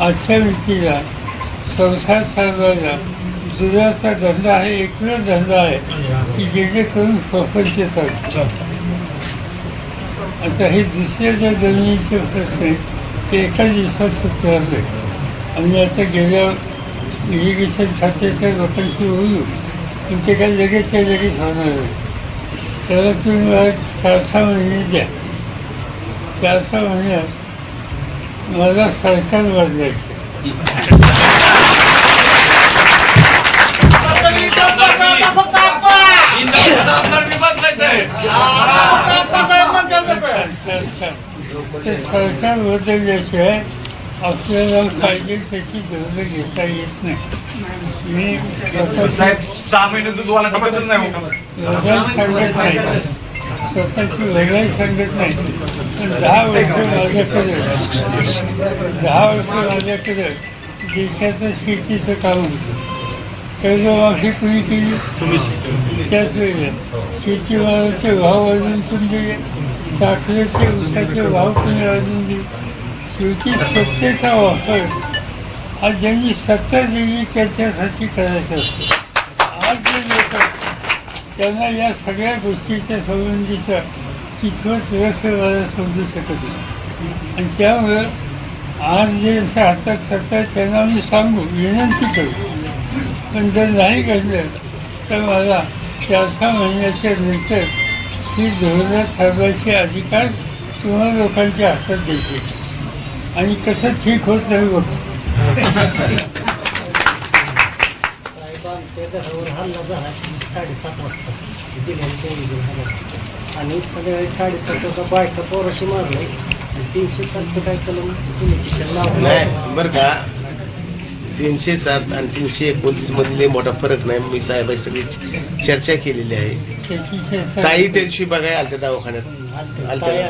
आजच्या व्यक्तीला संसार चालवायला दुधाचा धंदा हा एकच धंदा आहे की जेणेकरून प्रपंच चालतो. आता हे दुसऱ्या ज्या जमिनीचे प्रश्न ते एका दिवसात सुचवले आम्ही आता गेल्या इरिगेशन खात्याच्या लोकांशी बोलू पण ते काय लगेचच्या लगेच होणार नाही. त्याला तुम्ही मला चार सहा महिने द्या. चार सहा महिन्यात मला सरकार बदलायचं ते सरकार बदलल्याशिवाय आपल्याला पाहिजे त्याची गरज घेता येत नाही. मी सहा महिने दूध वाला टाकतच नाही. स्वतःची वेगळी सांगत नाही. दहा वर्ष माझ्याकडे दहा वर्ष माझ्याकडे देशाचं शेतीचं काम होतं कर्जमाफी कुणी केली त्याच वेळेला शेतीमालाचे भाव अजून तुम्ही दिले साखरेचे उसाचे भाव कुणी अजून दिले शेवटी सत्तेचा वापर आज ज्यांनी सत्ता दिली त्याच्यासाठी करायचा असतो आज जे लोक त्यांना या सगळ्या गोष्टीच्या संबंधीचा तिथं रस मला समजू शकत नाही. आणि त्यामुळं आज जे यांच्या हातात सत्ता त्यांना मी सांगू विनंती करू. पण जर नाही घडलं तर मला चार सहा महिन्याच्या नंतर ही धोरणं ठरवायचे अधिकार तुम्हा लोकांच्या हातात द्यायचे. आणि कसं ठीक होत नाही बघ. साडेसात वाजता. आणि सगळ्या साडेसात वाजता बायका पोराशी मारलं आणि तीनशे सातचं काय कलम? लावलं नाही बरं का. तीनशे सात आणि तीनशे एकोणतीस मधले मोठा फरक नाही. मी साहेब सगळी चर्चा केलेली आहे. त्याची काही त्या दिवशी बघायला आलत्या दवाखान्यात. आलत्या